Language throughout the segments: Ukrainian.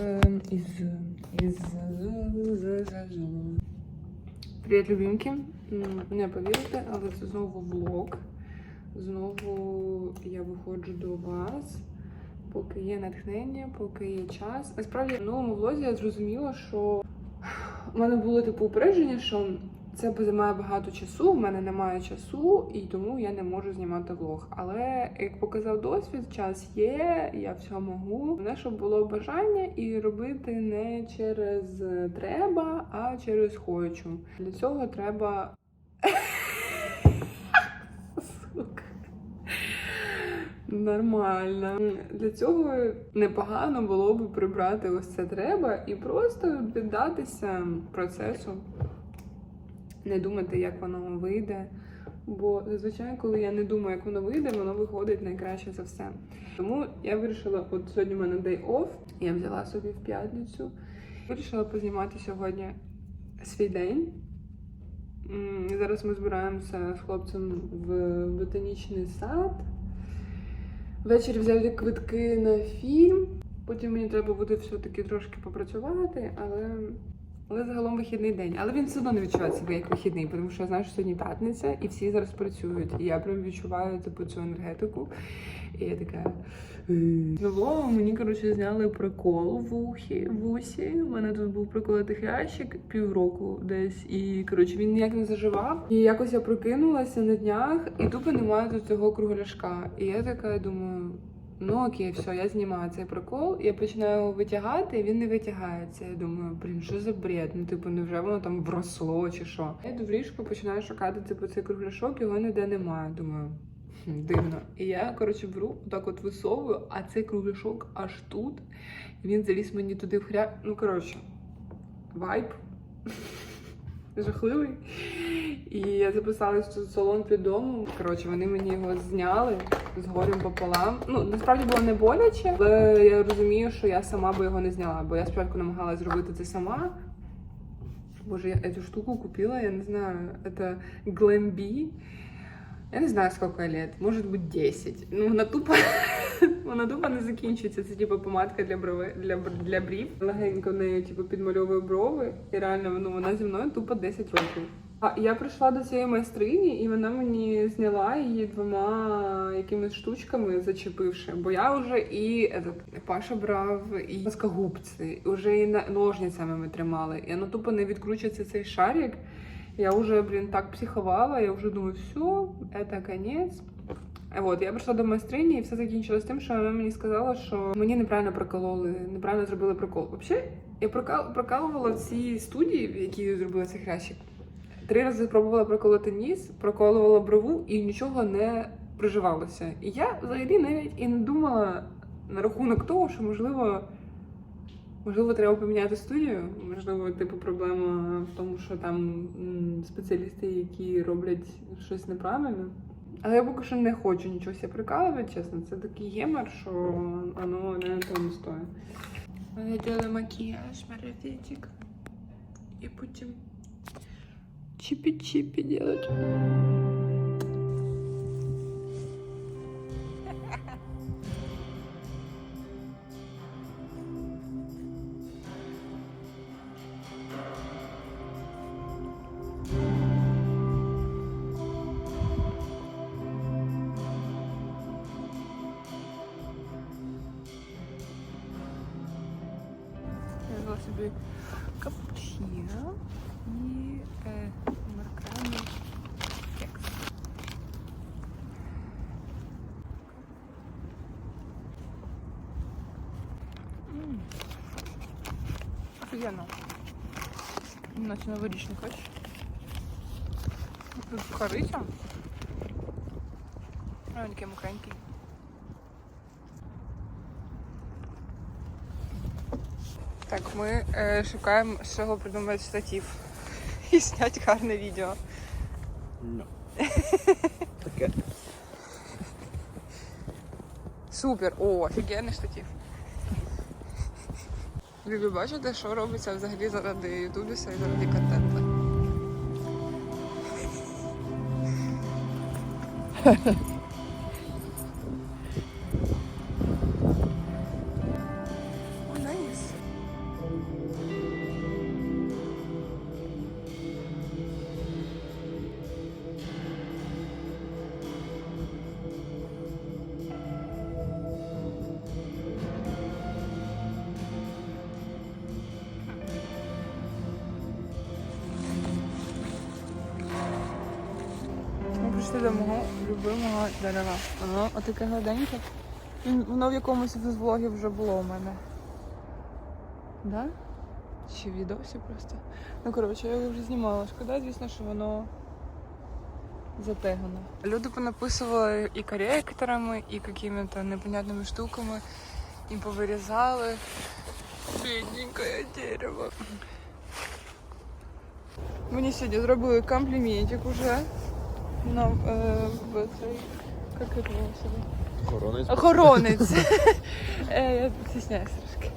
Ем, Привіт, любімки. Не повірите, але це знову влог. Знову я виходжу до вас, поки є натхнення, поки є час. Насправді, в новому влозі я зрозуміла, що в мене було типу упередження, що це займає багато часу, в мене немає часу, і тому я не можу знімати влог. Але як показав досвід, час є, я все можу. Головне, щоб було бажання і робити не через треба, а через хочу. Для цього треба. Нормально. Для цього непогано було б прибрати ось це треба і просто віддатися процесу, не думати, як воно вийде. Бо зазвичай, коли я не думаю, як воно вийде, воно виходить найкраще за все. Тому я вирішила, от сьогодні в мене day off, я взяла собі в п'ятницю. Вирішила познімати сьогодні свій день. Зараз ми збираємося з хлопцем в ботанічний сад. Ввечері взяли квитки на фільм. Потім мені треба буде все-таки трошки попрацювати, але, але загалом вихідний день. Але він все одно не відчуває себе як вихідний, тому що я знаю, що сьогодні п'ятниця і всі зараз працюють. І я прям відчуваю типу, цю енергетику. І я така. «Е». Нового мені коротше зняли прикол в ухі в усі. У мене тут був приколотий ящик півроку десь, і коротше він ніяк не заживав. І якось я прокинулася на днях, і тупо немає тут цього кругляшка. І я така думаю. Ну окей, все, я знімаю цей прикол, я починаю його витягати, і він не витягається. Я думаю, блін, що за бред? Ну, типу, невже воно там вросло чи що? Я йду в ліжко, починаю шукати типу, цей кругляшок, його ніде немає. Думаю, хм, дивно. І я, коротше, беру, так от висовую, а цей кругляшок аж тут. Він заліз мені туди в хря. Ну, коротше, вайб. Жахливий. І я записалась в салон під домом. Коротше, вони мені його зняли з горем пополам. Ну, насправді було не боляче, але я розумію, що я сама би його не зняла, бо я спочатку намагалась зробити це сама. Боже, я цю штуку купила, я не знаю, це Glambi. Я не знаю, сколько лет, може бути 10. Ну, вона тупо, вона тупо не закінчується. Це типу помадка для брови для, для брів. Легенько нею типу підмальовую брови. І реально ну, вона зі мною тупо 10 років. А я прийшла до цієї майстрині, і вона мені зняла її двома якимись штучками, зачепивши. Бо я вже і этот, Паша брав і плоскогубці, вже і ножницями ми тримали. І воно тупо не відкручується цей шарик. Я вже, блін, так психувала, я вже думаю, все, це конець. От, я прийшла до майстрині і все закінчилось тим, що вона мені сказала, що мені неправильно прокололи, неправильно зробили прокол. Взагалі, я прокал, прокалувала всі студії, які зробили цей хрящик. Три рази пробувала проколоти ніс, проколувала брову і нічого не приживалося. І я взагалі навіть і не думала на рахунок того, що можливо. Можливо, треба поміняти студію. Можливо, типу, проблема в тому, що там спеціалісти, які роблять щось неправильно. Але я поки що не хочу нічого себе прикалувати, чесно. Це такий гемор, що воно не того не стоїть. Я делаю макіяж, марафетик. І потім чипі-чипі делать. Я капучино і е, марканий кекс. М. Офігенно. Наче новорічний хочеш? Тут сухариця. Маленький мокренький. Так, ми е, шукаємо, з чого придумати штатив і зняти гарне відео. No. Таке. Супер! О, офігенний штатив. Ви ви бачите, що робиться взагалі заради ютубіса і заради контенту. О, найс. Прийшли до мого любимого дерева. Воно отаке гладеньке. Воно в якомусь з влогів вже було у мене. Да? Чи в відосі просто. Ну, коротше, я його вже знімала. Шкода, звісно, що воно затегано. Люди понаписували і коректорами, і якими-то непонятними штуками, і повирізали. Бідненьке дерево. Мені сьогодні зробили компліментик уже. Нам е, в цей. Як себе? Охоронець. Охоронець. Е, Я стісняюсь трошки.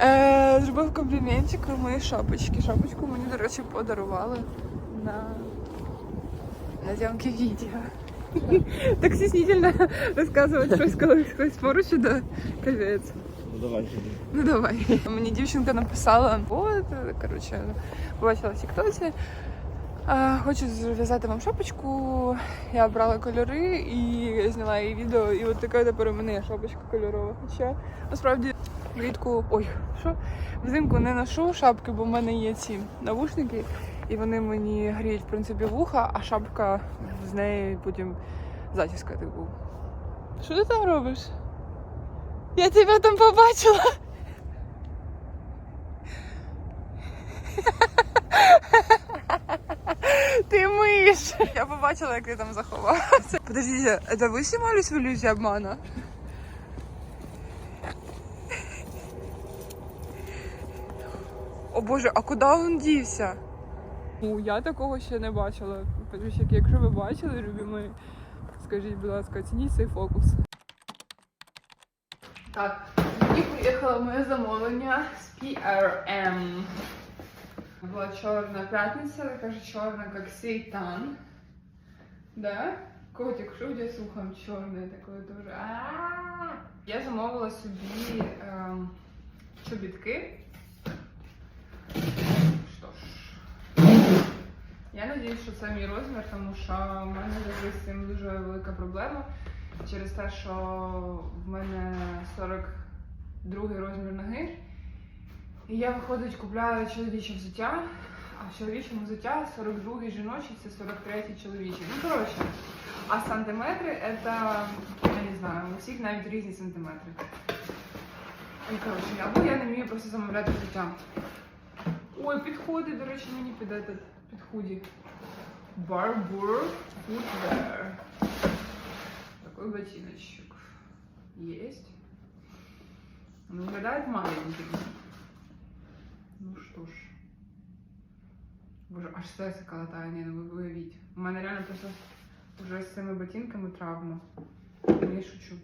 Е, Зробив компліментик у моїй шапочки. Шапочку мені, до речі, подарували на, на зйомки відео. Так стіснительно розказувати щось, коли хтось поруч, да капець. Ну давай. Ну давай. Мені дівчинка написала, от, коротше, побачила в Тіктоці. «А, Хочу зв'язати вам шапочку. Я обрала кольори і зняла її відео. І от така тепер у мене є шапочка кольорова. Хоча насправді влітку. Ой, що? Взимку не ношу шапки, бо в мене є ці навушники, і вони мені гріють, в принципі, вуха, а шапка з неї потім затіска типу. Що ти там робиш? Я тебе там побачила. Ти! Я побачила, як ти там заховався. Подождите, это вы снимались в иллюзии обмана? О боже, а куди він дівся? Ну, я такого ще не бачила. Подивіться, якщо ви бачили, любі мої, скажіть, будь ласка, оцініть цей фокус. Так, мені приїхало моє замовлення з PRM. Була чорна п'ятниця, така ж чорна, як сейтан. Да? Котик, що у тебя с ухом черное такое тоже? А-а-а! Я замовила собі чобітки. Що ж, я надіюсь, що це мій розмір, тому що в мене з цим дуже велика проблема. Через те, що в мене 42 розмір ноги. І я, виходить, купляю чоловіче взуття, а в чоловічому взуття 42 жіночий, це 43 чоловічий. Ну, коротше, а сантиметри це, я не знаю, у всіх навіть різні сантиметри. І, коротше, або я не вмію просто замовляти взуття. Ой, підходить, до речі, мені під этот, під худі. Barbour Footwear. Такой ботиночек. Есть. Ну, выглядает маленький. Ну что ж. Боже, аж серце калатає, не ви уявіть. У мене реально просто вже з цими ботинками травма. Не шучу.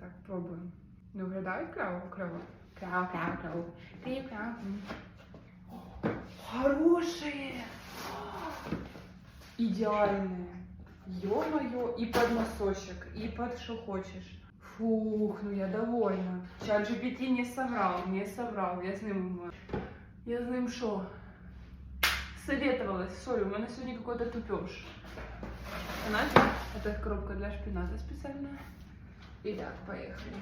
Так, пробуємо. Ну, виглядають кльово, кльово. Кльово, кльово, кльово. Кльово, кльово. О, Хорошие! Идеальные. Ё-моё, и под носочек, и под что хочешь. Фух, ну я довольна. Чат GPT не соврал, не соврал. Я з ним. Я з ним що? Советовалась. Сори, у мене сьогодні какой-то тупеж. Знаете, это коробка для шпината специальная. Итак, поехали.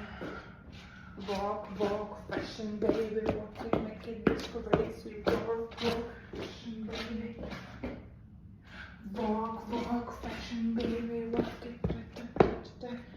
Walk, walk, fashion baby, walk make it discovery, walk, walk, fashion baby. Walk, walk, fashion baby, walk it, da, da, da, da.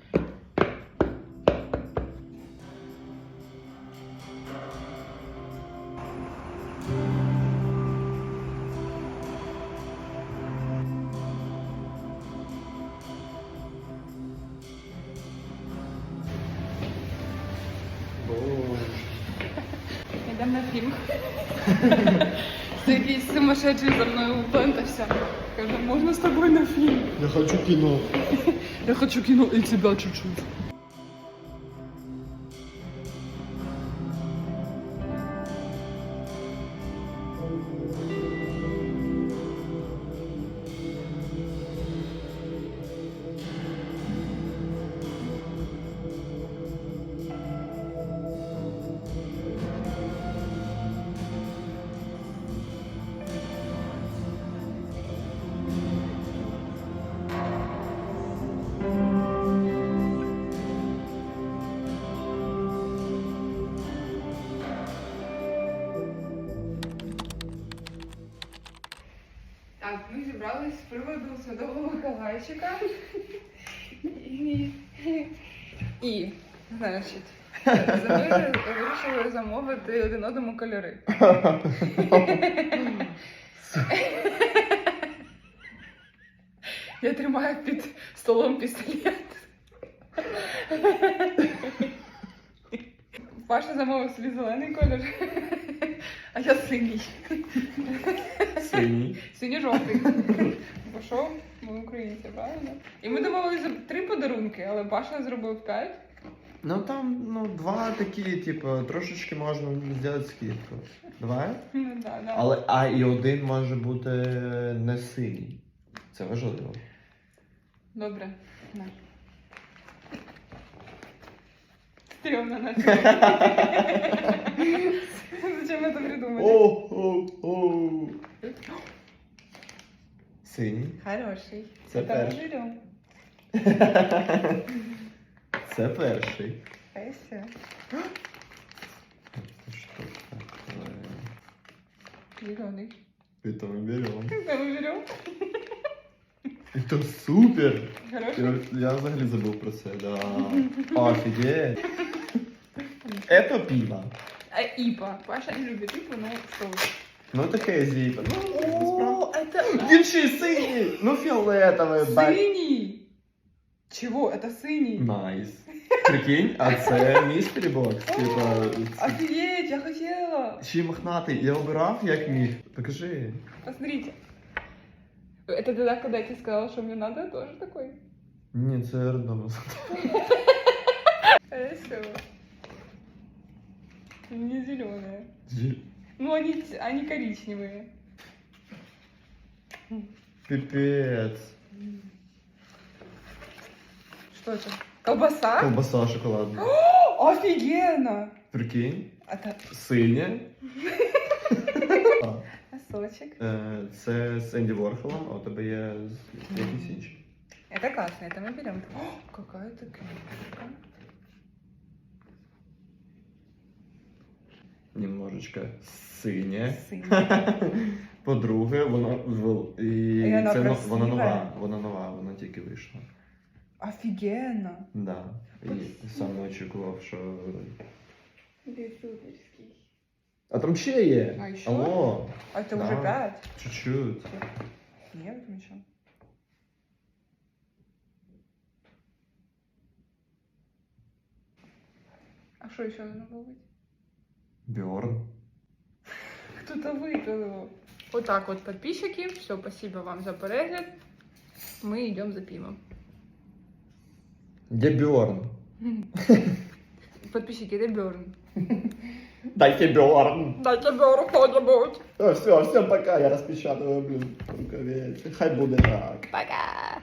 На фільм. Це якийсь сумасшедший за мною уплентався. Каже, можна з тобою на фільм? Я хочу кіно. Я хочу кино и тебя чуть-чуть. Ми зібрались з приводу Святого Миколайчика. І, значить, вирішили замовити один одному кольори. Я тримаю під столом пістолет. Паша замовив собі зелений колір, а я синій. Синій. Синьо-жовтий. Пішов, ми українці, правильно? І ми домовилися за три подарунки, але Паша зробив п'ять. Ну там, ну, два такі, типу, трошечки можна зробити скидку. Давай? Ну, да, да. Але, а і один може бути не синій. Це важливо. Добре. На. Стрьомно на Зачем это придумали? О, о, о. Синій. Хороший. Це Это мы перший. берем. Це перший. Спасибо. Что такое? Зеленый. Это мы берем. Это мы берем. Это супер! Хороший. Я, я взагалі забув про це, да. Офігеть. Это пиво. А ипа. Паша не любит ипу, но что вы. Ну таке зіпа. Ну, справді. О, это Він ще й синій! Ну фіолетовий, бать. синий. Чего? Это синий. Найс. Прикинь, а це містері бокс. Типа. Офигеть, я хотела. Ще й мохнатий. Я обирав як міг. Покажи. Посмотрите. Это тогда, когда я тебе сказала, что мне надо, тоже такой. Ні, це рандомно. Хорошо. Не зеленые. Зі- Ну, они, ц- они коричневые. Піпець. Что это? Колбаса? Колбаса шоколадна. О, офигенно! Прикинь. Это Синя. А, носочек. е, Це з Енді Ворхолом, а у тебе є з- якийсь інший. Это классно, это мы берем. О, какая-то книжка. Немножечко синє. Синяя. По-друге, воно в- і І вона це но- красива. вона нова. Вона нова, вона тільки вийшла. Офигенно. Да. І сам не очікував, що. Суперский. А там ще є. А ще? Алло. А это Да. уже пять? Чуть-чуть. Нет, ничего. А что еще должно было быть? Бьорн. Кто-то выпил его. Вот так вот, подписчики. Все, спасибо вам за перегляд. Мы идем за пивом. Де Бьорн? Подписчики, это Берн. Дайте Бьорн. Дайте Берн кто-нибудь. Все, всем пока, я розпечатую, блін, рукавиці. Хай буде так. Пока.